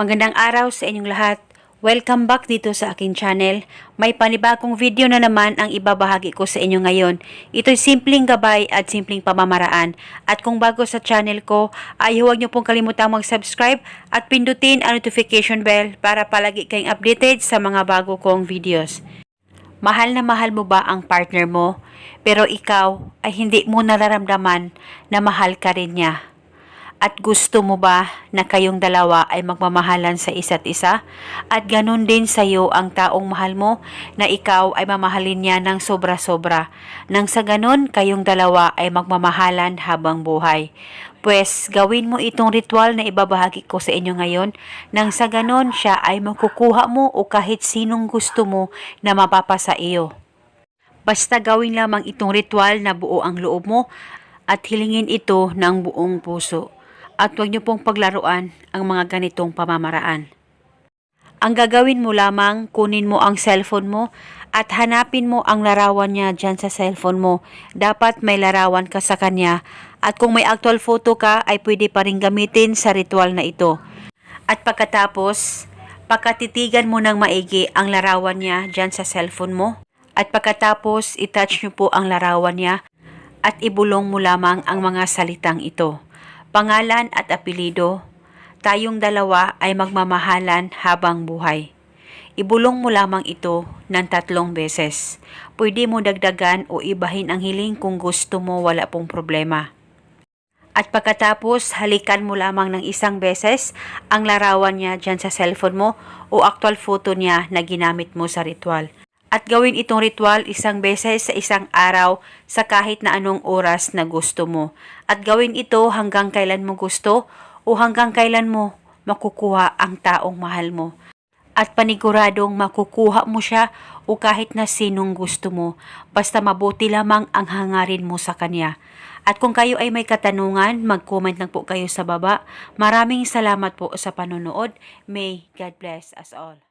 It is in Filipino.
Magandang araw sa inyong lahat. Welcome back dito sa aking channel. May panibagong video na naman ang ibabahagi ko sa inyo ngayon. Ito'y simpleng gabay at simpleng pamamaraan. At kung bago sa channel ko, ay huwag niyo pong kalimutang mag-subscribe at pindutin ang notification bell para palagi kayong updated sa mga bago kong videos. Mahal na mahal mo ba ang partner mo, pero ikaw ay hindi mo nararamdaman na mahal ka rin niya? At gusto mo ba na kayong dalawa ay magmamahalan sa isa't isa? At ganun din sa iyo ang taong mahal mo na ikaw ay mamahalin niya ng sobra-sobra. Nang sa ganun, kayong dalawa ay magmamahalan habang buhay. Pues gawin mo itong ritual na ibabahagi ko sa inyo ngayon nang sa ganun siya ay makukuha mo o kahit sinong gusto mo na mapapasa iyo. Basta gawin lamang itong ritual na buo ang loob mo at hilingin ito ng buong puso. At huwag niyo pong paglaruan ang mga ganitong pamamaraan. Ang gagawin mo lamang, kunin mo ang cellphone mo at hanapin mo ang larawan niya dyan sa cellphone mo. Dapat may larawan ka sa kanya at kung may actual photo ka ay pwede pa rin gamitin sa ritual na ito. At pagkatapos, pakatitigan mo ng maigi ang larawan niya dyan sa cellphone mo. At pagkatapos, itouch niyo po ang larawan niya at ibulong mo lamang ang mga salitang ito. Pangalan at apelido, tayong dalawa ay magmamahalan habang buhay. Ibulong mo lamang ito ng tatlong beses. Pwede mo dagdagan o ibahin ang hiling kung gusto mo wala pong problema. At pagkatapos, halikan mo lamang ng isang beses ang larawan niya dyan sa cellphone mo o actual photo niya na ginamit mo sa ritual. At gawin itong ritual isang beses sa isang araw sa kahit na anong oras na gusto mo. At gawin ito hanggang kailan mo gusto o hanggang kailan mo makukuha ang taong mahal mo. At paniguradong makukuha mo siya o kahit na sinong gusto mo. Basta mabuti lamang ang hangarin mo sa kanya. At kung kayo ay may katanungan, mag-comment lang po kayo sa baba. Maraming salamat po sa panonood. May God bless us all.